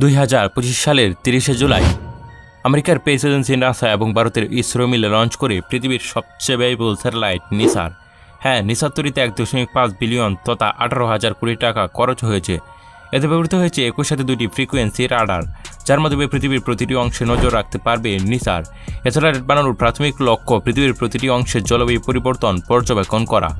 দুই হাজার পঁচিশ সালের তিরিশে জুলাই আমেরিকার পেস এজেন্সি নাসা এবং ভারতের ইসরো মিলে লঞ্চ করে পৃথিবীর সবচেয়ে ব্যয়বহুল স্যাটেলাইট নিসার। হ্যাঁ নিসার তৈরিতে এক দশমিক পাঁচ বিলিয়ন তথা আঠারো হাজার কোটি টাকা খরচ হয়েছে। এতে ব্যবহৃত হয়েছে একই সাথে দুটি ফ্রিকোয়েন্সি রাডার, যার মাধ্যমে পৃথিবীর প্রতিটি অংশে নজর রাখতে পারবে নিসার। এছাড়া বানানোর প্রাথমিক লক্ষ্য পৃথিবীর প্রতিটি অংশের জলবায়ু পরিবর্তন পর্যবেক্ষণ করা।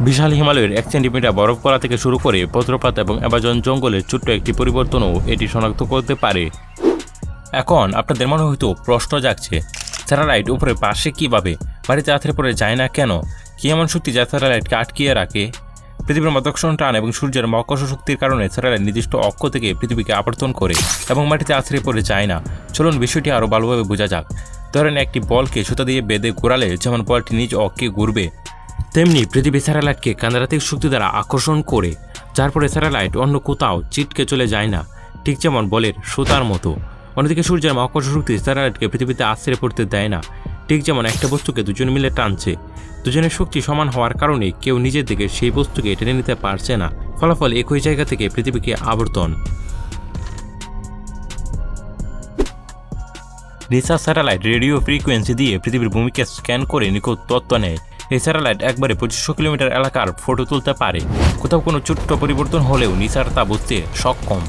বিশাল হিমালয়ের এক সেন্টিমিটার বরফ করা থেকে শুরু করে বজ্রপাত এবং অ্যামাজন জঙ্গলের ছোট্ট একটি পরিবর্তনও এটি শনাক্ত করতে পারে। এখন আপনাদের মনে হয়তো প্রশ্ন জাগছে, স্যাটেলাইট উপরে পাশে কীভাবে? বাড়িতে আথের পরে যায় না কেন? কি এমন শক্তি যা স্যাটেলাইটকে আটকিয়ে রাখে? পৃথিবীর মাধ্যাকর্ষণ টান এবং সূর্যের মহাকর্ষ শক্তির কারণে স্যাটেলাইট নির্দিষ্ট অক্ষ থেকে পৃথিবীকে আবর্তন করে এবং মাটিতে আছড়ে পড়ে যায় না। চলুন বিষয়টি আরও ভালোভাবে বোঝা যাক। ধরেন একটি বলকে সুতা দিয়ে বেঁধে ঘোরালে যেমন বলটি নিজ অক্ষে ঘুরবে তেমনি পৃথিবী স্যাটেলাইটকে কান্দারাতিক শক্তি দ্বারা আকর্ষণ করে, যার ফলে স্যাটেলাইট অন্য কোথাও চিটকে চলে যায় না, ঠিক যেমন বলের সুতার মতো। অন্যদিকে সূর্যের মহাকর্ষ শক্তি স্যাটেলাইটকে পৃথিবীতে আশ্রয় পড়তে দেয় না, ঠিক যেমন একটা বস্তুকে দুজন মিলে টানছে। দুজনের শক্তি সমান হওয়ার কারণে কেউ নিজের দিকে সেই বস্তুকে টেনে নিতে পারছে না, ফলাফল একই জায়গা থেকে পৃথিবীকে আবর্তন। নিসা স্যাটেলাইট রেডিও ফ্রিকোয়েন্সি দিয়ে পৃথিবীর ভূমিকে স্ক্যান করে নিখুঁত তত্ত্ব নেয়। এই স্যাটেলাইট একবারে পঁচিশশো কিলোমিটার এলাকার ফটো তুলতে পারে। কোথাও কোনো ছোট্ট পরিবর্তন হলেও নিসার তা বুঝতে সক্ষম।